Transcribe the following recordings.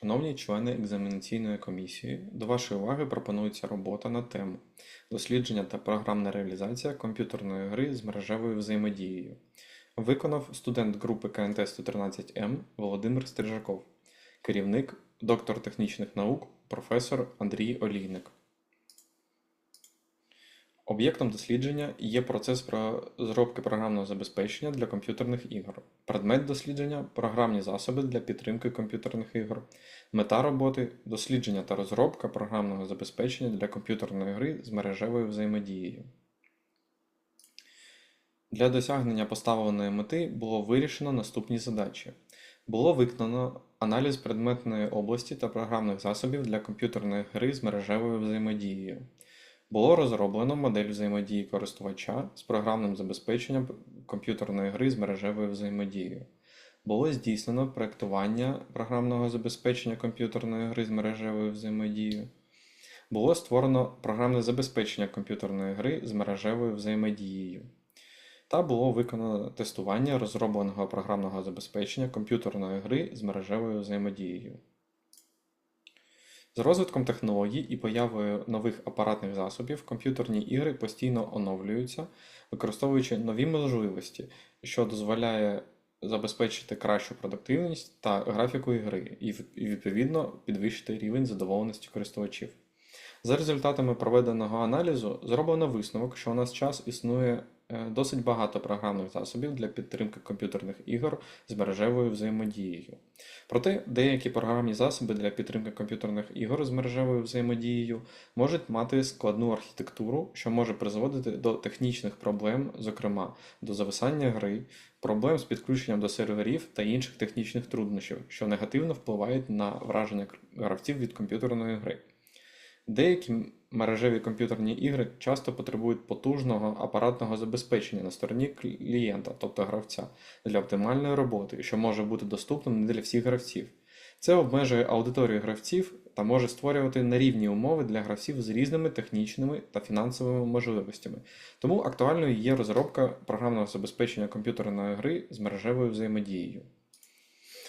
Шановні члени екзаменаційної комісії, до вашої уваги пропонується робота на тему дослідження та програмна реалізація комп'ютерної гри з мережевою взаємодією. Виконав студент групи КНТ 113М Володимир Стрижаков, керівник, доктор технічних наук, професор Андрій Олійник. Об'єктом дослідження є процес розробки програмного забезпечення для комп'ютерних ігор. Предмет дослідження програмні засоби для підтримки комп'ютерних ігор. Мета роботи дослідження та розробка програмного забезпечення для комп'ютерної гри з мережевою взаємодією. Для досягнення поставленої мети було вирішено наступні задачі. Було виконано аналіз предметної області та програмних засобів для комп'ютерної гри з мережевою взаємодією. Було розроблено модель взаємодії користувача з програмним забезпеченням комп'ютерної гри з мережевою взаємодією. Було здійснено проектування програмного забезпечення комп'ютерної гри з мережевою взаємодією. Було створено програмне забезпечення комп'ютерної гри з мережевою взаємодією. Та було виконано тестування розробленого програмного забезпечення комп'ютерної гри з мережевою взаємодією. З розвитком технологій і появою нових апаратних засобів комп'ютерні ігри постійно оновлюються, використовуючи нові можливості, що дозволяє забезпечити кращу продуктивність та графіку ігри і відповідно підвищити рівень задоволеності користувачів. За результатами проведеного аналізу зроблено висновок, що у нас час існує досить багато програмних засобів для підтримки комп'ютерних ігор з мережевою взаємодією. Проте деякі програмні засоби для підтримки комп'ютерних ігор з мережевою взаємодією можуть мати складну архітектуру, що може призводити до технічних проблем, зокрема до зависання гри, проблем з підключенням до серверів та інших технічних труднощів, що негативно впливають на враження гравців від комп'ютерної гри. Деякі мережеві комп'ютерні ігри часто потребують потужного апаратного забезпечення на стороні клієнта, тобто гравця, для оптимальної роботи, що може бути доступним не для всіх гравців. Це обмежує аудиторію гравців та може створювати нерівні умови для гравців з різними технічними та фінансовими можливостями. Тому актуальною є розробка програмного забезпечення комп'ютерної гри з мережевою взаємодією.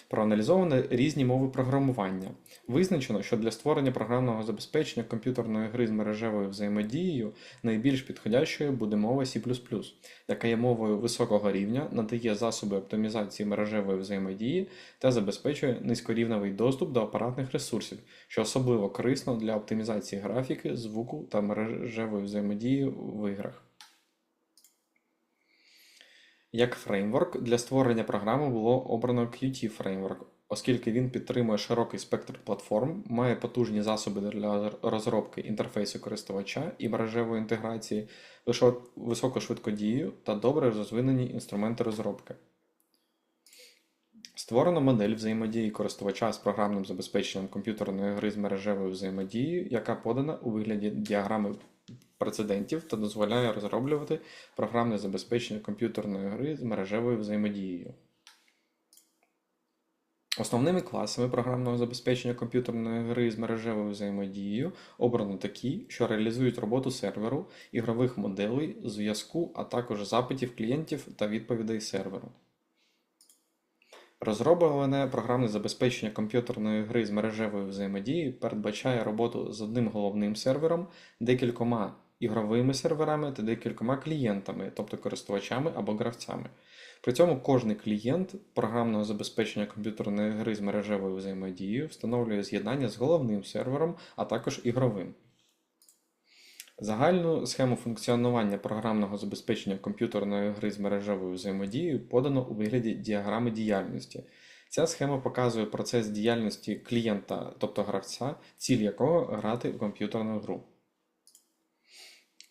Проаналізовано різні мови програмування. Визначено, що для створення програмного забезпечення комп'ютерної гри з мережевою взаємодією найбільш підходящою буде мова C, яка є мовою високого рівня, надає засоби оптимізації мережевої взаємодії та забезпечує низькорівневий доступ до апаратних ресурсів, що особливо корисно для оптимізації графіки, звуку та мережевої взаємодії в іграх. Як фреймворк для створення програми було обрано Qt Framework, оскільки він підтримує широкий спектр платформ, має потужні засоби для розробки інтерфейсу користувача і мережевої інтеграції, високу швидкодію та добре розвинені інструменти розробки. Створено модель взаємодії користувача з програмним забезпеченням комп'ютерної гри з мережевою взаємодією, яка подана у вигляді діаграми прецедентів та дозволяє розроблювати програмне забезпечення комп'ютерної гри з мережевою взаємодією. Основними класами програмного забезпечення комп'ютерної гри з мережевою взаємодією обрано такі, що реалізують роботу серверу, ігрових моделей, зв'язку, а також запитів клієнтів та відповідей серверу. Розроблене програмне забезпечення комп'ютерної гри з мережевою взаємодією передбачає роботу з одним головним сервером, декількома ігровими серверами та декількома клієнтами, тобто користувачами або гравцями. При цьому кожний клієнт програмного забезпечення комп'ютерної гри з мережевою взаємодією встановлює з'єднання з головним сервером, а також ігровим. Загальну схему функціонування програмного забезпечення комп'ютерної гри з мережевою взаємодією подано у вигляді діаграми діяльності. Ця схема показує процес діяльності клієнта, тобто гравця, ціль якого грати в комп'ютерну гру.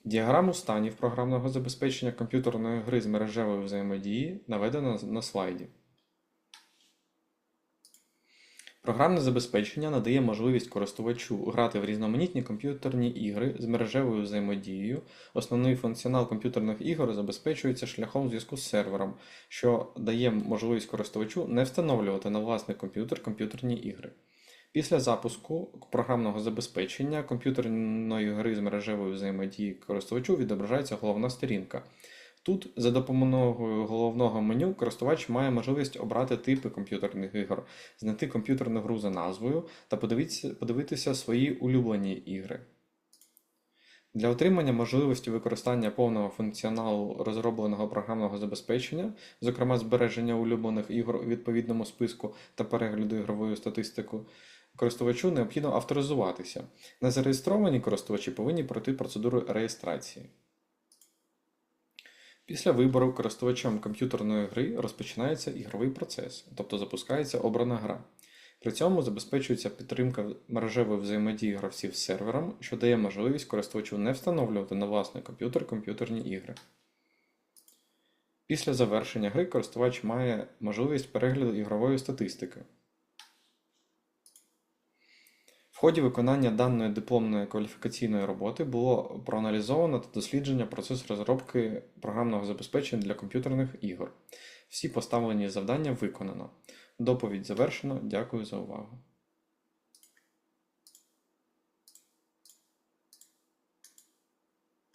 Діаграму станів програмного забезпечення комп'ютерної гри з мережевою взаємодії наведено на слайді. Програмне забезпечення надає можливість користувачу грати в різноманітні комп'ютерні ігри з мережевою взаємодією. Основний функціонал комп'ютерних ігор забезпечується шляхом зв'язку з сервером, що дає можливість користувачу не встановлювати на власний комп'ютер комп'ютерні ігри. Після запуску програмного забезпечення комп'ютерної гри з мережевою взаємодії користувачу відображається головна сторінка. Тут за допомогою головного меню користувач має можливість обрати типи комп'ютерних ігор, знайти комп'ютерну гру за назвою та подивитися, свої улюблені ігри. Для отримання можливості використання повного функціоналу розробленого програмного забезпечення, зокрема збереження улюблених ігор у відповідному списку та перегляду ігрової статистики, користувачу необхідно авторизуватися. Незареєстровані користувачі повинні пройти процедуру реєстрації. Після вибору користувачем комп'ютерної гри розпочинається ігровий процес, тобто запускається обрана гра. При цьому забезпечується підтримка мережевої взаємодії гравців з сервером, що дає можливість користувачу не встановлювати на власний комп'ютер комп'ютерні ігри. Після завершення гри користувач має можливість перегляду ігрової статистики. В ході виконання даної дипломної кваліфікаційної роботи було проаналізовано та дослідження процес розробки програмного забезпечення для комп'ютерних ігор. Всі поставлені завдання виконано. Доповідь завершено. Дякую за увагу.